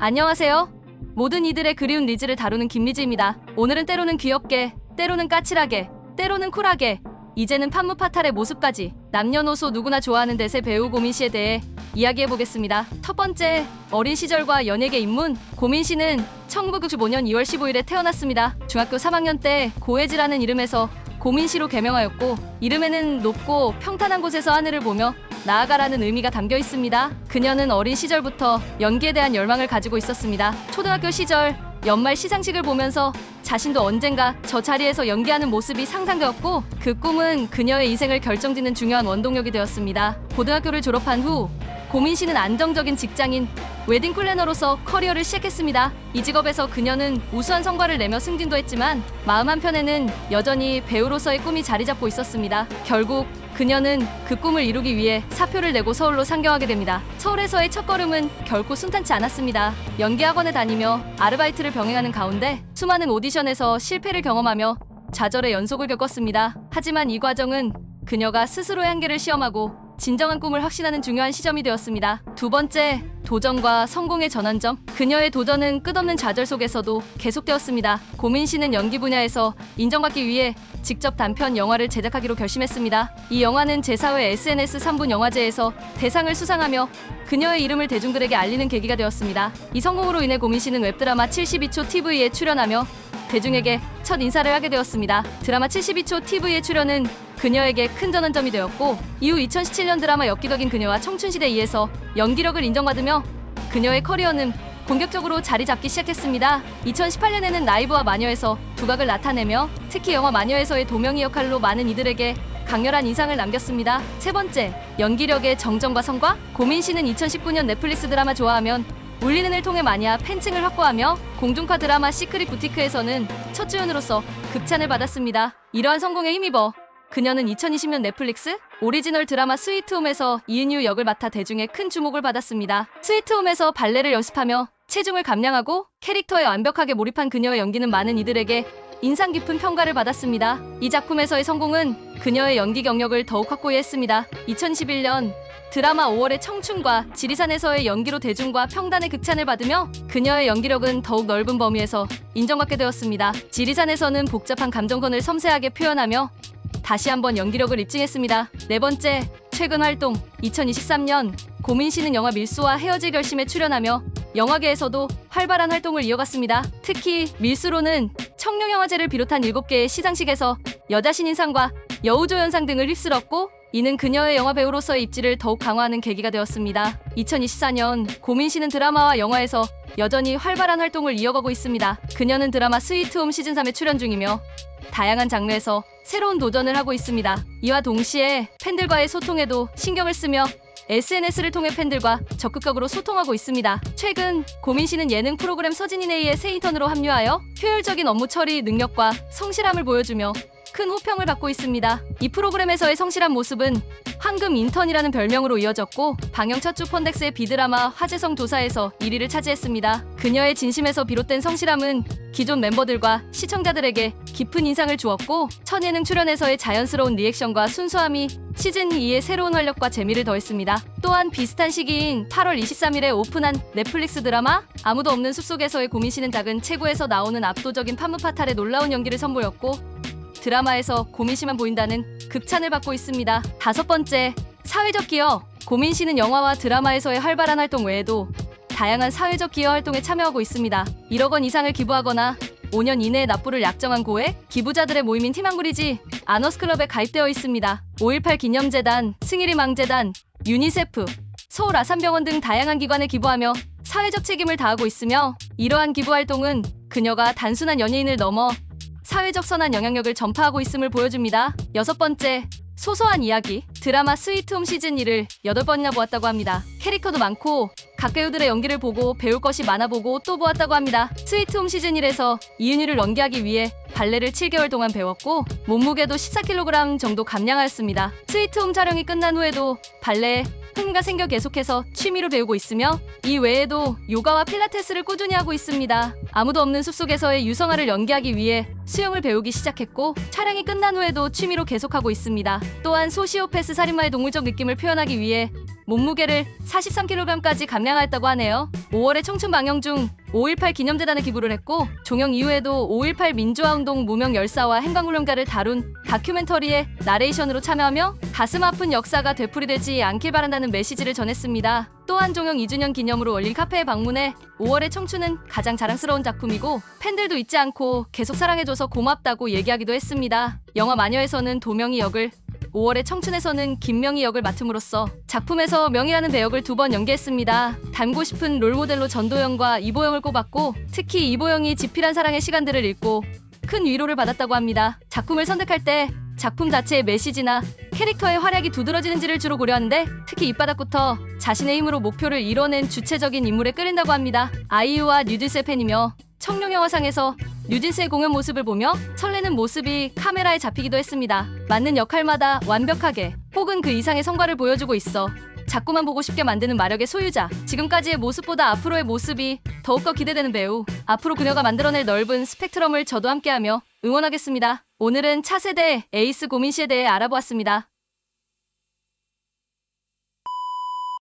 안녕하세요. 모든 이들의 그리운 리즈를 다루는 김리즈입니다. 오늘은 때로는 귀엽게, 때로는 까칠하게, 때로는 쿨하게, 이제는 판무파탈의 모습까지 남녀노소 누구나 좋아하는 대세 배우 고민 씨에 대해 이야기해 보겠습니다. 첫 번째, 어린 시절과 연예계 입문. 고민 씨는 1995년 2월 15일에 태어났습니다. 중학교 3학년 때 고혜지라는 이름에서 고민 씨로 개명하였고 이름에는 높고 평탄한 곳에서 하늘을 보며 나아가라는 의미가 담겨 있습니다. 그녀는 어린 시절부터 연기에 대한 열망을 가지고 있었습니다. 초등학교 시절 연말 시상식을 보면서 자신도 언젠가 저 자리에서 연기하는 모습이 상상되었고 그 꿈은 그녀의 인생을 결정짓는 중요한 원동력이 되었습니다. 고등학교를 졸업한 후 고민 씨는 안정적인 직장인 웨딩 플래너로서 커리어를 시작했습니다. 이 직업에서 그녀는 우수한 성과를 내며 승진도 했지만 마음 한편에는 여전히 배우로서의 꿈이 자리 잡고 있었습니다. 결국 그녀는 그 꿈을 이루기 위해 사표를 내고 서울로 상경하게 됩니다. 서울에서의 첫걸음은 결코 순탄치 않았습니다. 연기 학원에 다니며 아르바이트를 병행하는 가운데 수많은 오디션에서 실패를 경험하며 좌절의 연속을 겪었습니다. 하지만 이 과정은 그녀가 스스로의 한계를 시험하고 진정한 꿈을 확신하는 중요한 시점이 되었습니다. 두 번째, 도전과 성공의 전환점. 그녀의 도전은 끝없는 좌절 속에서도 계속되었습니다. 고민 씨는 연기 분야에서 인정받기 위해 직접 단편 영화를 제작하기로 결심했습니다. 이 영화는 제4회 SNS 3분 영화제에서 대상을 수상하며 그녀의 이름을 대중들에게 알리는 계기가 되었습니다. 이 성공으로 인해 고민 씨는 웹드라마 72초 TV에 출연하며 대중에게 첫 인사를 하게 되었습니다. 드라마 72초 TV의 출연은 그녀에게 큰 전환점이 되었고 이후 2017년 드라마 엽기적인 그녀와 청춘시대 2에서 연기력을 인정받으며 그녀의 커리어는 본격적으로 자리 잡기 시작했습니다. 2018년에는 나이브와 마녀에서 두각을 나타내며 특히 영화 마녀에서의 도명이 역할로 많은 이들에게 강렬한 인상을 남겼습니다. 세 번째, 연기력의 정정과 성과? 고민 씨는 2019년 넷플릭스 드라마 좋아하면 울리는을 통해 마니아 팬층을 확보하며 공중파 드라마 시크릿 부티크에서는 첫 주연으로서 극찬을 받았습니다. 이러한 성공에 힘입어 그녀는 2020년 넷플릭스 오리지널 드라마 스위트홈에서 이은유 역을 맡아 대중의 큰 주목을 받았습니다. 스위트홈에서 발레를 연습하며 체중을 감량하고 캐릭터에 완벽하게 몰입한 그녀의 연기는 많은 이들에게 인상 깊은 평가를 받았습니다. 이 작품에서의 성공은 그녀의 연기 경력을 더욱 확고히 했습니다. 2011년 드라마 5월의 청춘과 지리산에서의 연기로 대중과 평단의 극찬을 받으며 그녀의 연기력은 더욱 넓은 범위에서 인정받게 되었습니다. 지리산에서는 복잡한 감정선을 섬세하게 표현하며 다시 한번 연기력을 입증했습니다. 네 번째, 최근 활동 2023년 고민 씨는 영화 밀수와 헤어질 결심에 출연하며 영화계에서도 활발한 활동을 이어갔습니다. 특히 밀수로는 청룡영화제를 비롯한 7개의 시상식에서 여자 신인상과 여우조 연상 등을 휩쓸었고 이는 그녀의 영화 배우로서의 입지를 더욱 강화하는 계기가 되었습니다. 2024년 고민 씨는 드라마와 영화에서 여전히 활발한 활동을 이어가고 있습니다. 그녀는 드라마 스위트홈 시즌 3에 출연 중이며 다양한 장르에서 새로운 도전을 하고 있습니다. 이와 동시에 팬들과의 소통에도 신경을 쓰며 SNS를 통해 팬들과 적극적으로 소통하고 있습니다. 최근 고민 씨는 예능 프로그램 서진이네이의 새 인턴으로 합류하여 효율적인 업무 처리 능력과 성실함을 보여주며 큰 호평을 받고 있습니다. 이 프로그램에서의 성실한 모습은 황금 인턴이라는 별명으로 이어졌고 방영 첫 주 펀덱스의 비드라마 화재성 도사에서 1위를 차지했습니다. 그녀의 진심에서 비롯된 성실함은 기존 멤버들과 시청자들에게 깊은 인상을 주었고 천예능 출연에서의 자연스러운 리액션과 순수함이 시즌 2의 새로운 활력과 재미를 더했습니다. 또한 비슷한 시기인 8월 23일에 오픈한 넷플릭스 드라마 아무도 없는 숲속에서의 고민 씨는 작은 체구에서 나오는 압도적인 판무파탈의 놀라운 연기를 선보였고 드라마에서 고민 씨만 보인다는 극찬을 받고 있습니다. 다섯 번째, 사회적 기여. 고민 씨는 영화와 드라마에서의 활발한 활동 외에도 다양한 사회적 기여 활동에 참여하고 있습니다. 1억 원 이상을 기부하거나 5년 이내에 납부를 약정한 고액 기부자들의 모임인 팀한구리지 아너스클럽에 가입되어 있습니다. 5.18 기념재단, 승일이망재단, 유니세프, 서울 아산병원 등 다양한 기관에 기부하며 사회적 책임을 다하고 있으며 이러한 기부 활동은 그녀가 단순한 연예인을 넘어 사회적 선한 영향력을 전파하고 있음을 보여줍니다. 여섯 번째, 소소한 이야기. 드라마 스위트홈 시즌 1을 8번이나 보았다고 합니다. 캐릭터도 많고 각 배우들의 연기를 보고 배울 것이 많아 보고 또 보았다고 합니다. 스위트홈 시즌 1에서 이은유를 연기하기 위해 발레를 7개월 동안 배웠고 몸무게도 14kg 정도 감량하였습니다. 스위트홈 촬영이 끝난 후에도 발레에 흥미가 생겨 계속해서 취미로 배우고 있으며 이 외에도 요가와 필라테스를 꾸준히 하고 있습니다. 아무도 없는 숲속에서의 유성화를 연기하기 위해 수영을 배우기 시작했고 촬영이 끝난 후에도 취미로 계속하고 있습니다. 또한 소시오패스 살인마의 동물적 느낌을 표현하기 위해 몸무게를 43kg까지 감량하였다고 하네요. 5월에 청춘 방영 중 5.18 기념재단에 기부를 했고 종영 이후에도 5.18 민주화운동 무명 열사와 행방훈련가를 다룬 다큐멘터리에 나레이션으로 참여하며 가슴 아픈 역사가 되풀이되지 않길 바란다는 메시지를 전했습니다. 또한 종영 2주년 기념으로 열린 카페에 방문해 5월의 청춘은 가장 자랑스러운 작품이고 팬들도 잊지 않고 계속 사랑해줘서 고맙다고 얘기하기도 했습니다. 영화 마녀에서는 도명이 역을 5월의 청춘에서는 김명희 역을 맡음으로써 작품에서 명희라는 배역을 두 번 연기했습니다. 닮고 싶은 롤모델로 전도연과 이보영을 꼽았고 특히 이보영이 지필한 사랑의 시간들을 읽고 큰 위로를 받았다고 합니다. 작품을 선택할 때 작품 자체의 메시지나 캐릭터의 활약이 두드러지는지를 주로 고려하는데 특히 입바닥부터 자신의 힘으로 목표를 이뤄낸 주체적인 인물에 끌린다고 합니다. 아이유와 뉴진스의 팬이며 청룡 영화상에서 뉴진스의 공연 모습을 보며 설레는 모습이 카메라에 잡히기도 했습니다. 맞는 역할마다 완벽하게 혹은 그 이상의 성과를 보여주고 있어 자꾸만 보고 싶게 만드는 마력의 소유자. 지금까지의 모습보다 앞으로의 모습이 더욱더 기대되는 배우. 앞으로 그녀가 만들어낼 넓은 스펙트럼을 저도 함께하며 응원하겠습니다. 오늘은 차세대 에이스 고민 씨에 대해 알아보았습니다.